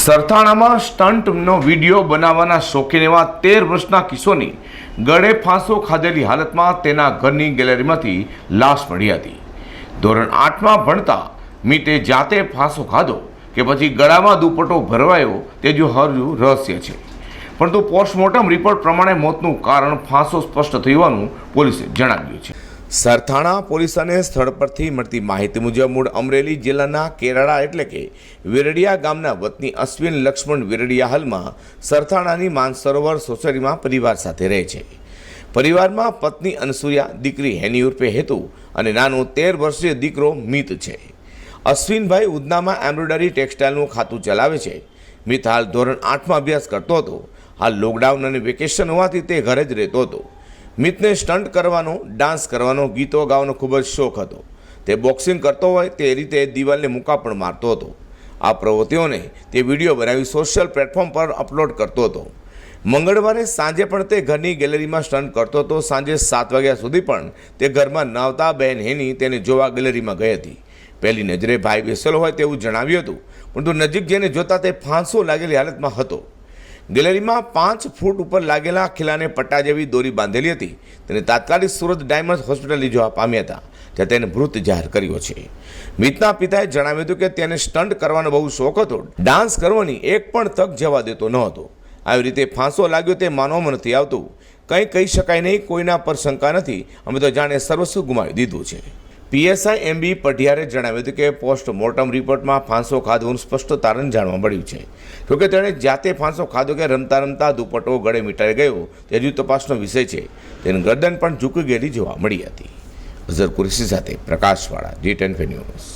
સરથાણામાં સ્ટંટનો video બનાવવાના શોખીન એવા તેર વર્ષના કિશોરની ગળે ફાંસો ખાધેલી હાલતમાં તેના ઘરની ગેલેરીમાંથી લાશ મળી હતી. ધોરણ આઠમાં ભણતા મીતે જાતે ફાંસો ખાધો કે પછી ગળામાં દુપટ્ટો ભરવાયો તે જો હજુ રહસ્ય છે. પરંતુ પોસ્ટમોર્ટમ રિપોર્ટ પ્રમાણે મોતનું કારણ ફાંસો સ્પષ્ટ થયું હોવાનું પોલીસે જણાવ્યું છે. સરથાણા પોલીસને સ્થળ પરથી મળતી માહિતી મુજબ મૂળ અમરેલી જિલ્લાના કેરાળા એટલે કે વિરડિયા ગામના વતની અશ્વિન લક્ષ્મણ વિરડિયા હાલમાં સરથાણાની માનસરોવર સોસાયટીમાં પરિવાર સાથે રહે છે. પરિવારમાં પત્ની અનસુયા, દીકરી હેની ઉર્ફે હેતુ અને નાનો તેર વર્ષીય દીકરો મિત છે. અશ્વિનભાઈ ઉદનામાં એમ્બ્રોઇડરી ટેક્સટાઇલનું ખાતું ચલાવે છે. મિત હાલ ધોરણ આઠમાં અભ્યાસ કરતો હતો. હાલ લોકડાઉન અને વેકેશન હોવાથી તે ઘરે જ રહેતો હતો. મિતને સ્ટન્ટ કરવાનો, ડાન્સ કરવાનો, ગીતો ગાવાનો ખૂબ જ શોખ હતો. તે બોક્સિંગ કરતો હોય તે રીતે દિવાલને મુકા પણ મારતો હતો. આ પ્રવૃત્તિઓને તે વીડિયો બનાવી સોશિયલ પ્લેટફોર્મ પર અપલોડ કરતો હતો. મંગળવારે સાંજે પણ તે ઘરની ગેલેરીમાં સ્ટન્ટ કરતો હતો. સાંજે સાત વાગ્યા સુધી પણ તે ઘરમાં નવતા બહેન હેની તેને જોવા ગેલેરીમાં ગઈ હતી. પહેલી નજરે ભાઈ બેસેલો હોય તેવું જણાવ્યું હતું, પરંતુ નજીક જઈને જોતા તે ફાંસો લાગેલી હાલતમાં હતો. ગેલેરીમાં પાંચ ફૂટ ઉપર લાગેલા ખીલાને પટ્ટા જેવી દોરી બાંધેલી હતી. તેને તાત્કાલિક સુરત ડાયમંડ હોસ્પિટલ લઈ પામ્યા હતા ત્યાં તેને મૃત જાહેર કર્યો છે. મિતના પિતાએ જણાવ્યું હતું કે તેને સ્ટન્ટ કરવાનો બહુ શોખ હતો. ડાન્સ કરવાની એક પણ તક જવા દેતો ન હતો. આવી રીતે ફાંસો લાગ્યો તે માનવામાં નથી આવતું. કંઈ કહી શકાય નહીં, કોઈના પર શંકા નથી. અમે તો જાણે સર્વસ્વ ગુમાવી દીધું છે. પીએસઆઈ એમબી પઢિયારે જણાવ્યું હતું કે પોસ્ટમોર્ટમ રિપોર્ટમાં ફાંસો ખાધું સ્પષ્ટ તારણ જાણવા મળ્યું છે. જોકે તેણે જાતે ફાંસો ખાધો કે રમતા રમતા દુપટ્ટો ગળે મીટાઈ ગયો, તે હજુ તપાસનો વિષય છે. તેની ગરદન પણ ઝૂકી ગયેલી જોવા મળી હતી. અઝર કુરેશી સાથે પ્રકાશવાળા જી ટેન ન્યૂઝ.